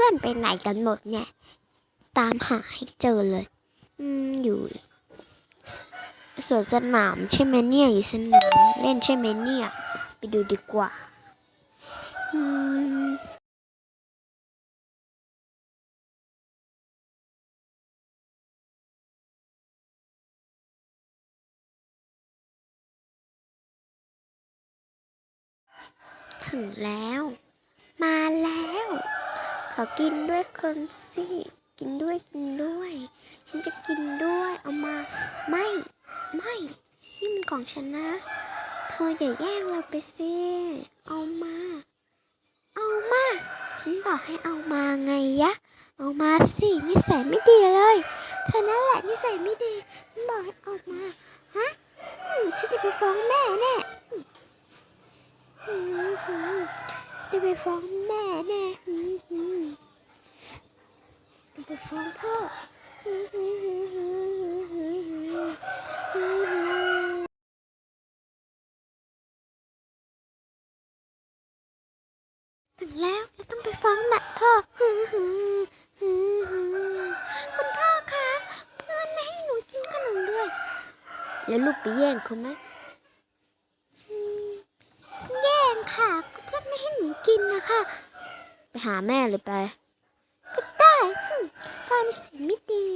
พื่อนไปไหนกันหมดเนี่ย ตามหาให้เจอเลย อืมอยู่สวนสนามใช่ไหมเนี่ยอยู่สนามเล่นใช่ไหมเนี่ย ไปดูดีกว่าอืมถึงแล้ว มาแล้ว อกินด้วยคนสิกินด้วยกินด้วย ฉันจะกินด้วยเอามา ไม่ไม่นี่มันของฉันนะ เธออย่าแย่งเราไปสิเอามา เอามาฉันบอกให้เอามาไงยะ เอามาสินิสัยไม่ดีเลย เธอนั่นแหละนิสัยไม่ดีฉันบอกให้เอามาฮะอืมฉันจะไปฟ้องแม่แน่อืมอืมอืมจะไปฟ้องแม่แน่อืมอืม ไปฟ้องพ่อถึงแล้วเราต้องไปฟ้องแม่พ่อคุณพ่อคะเพื่อนไม่ให้หนูกินขนมด้วย แล้วลูกไปแย่งเขาไหมแย่งค่ะ เพื่อนไม่ให้หนูกินนะคะ ไปหาแม่เลยไป หึพ่อ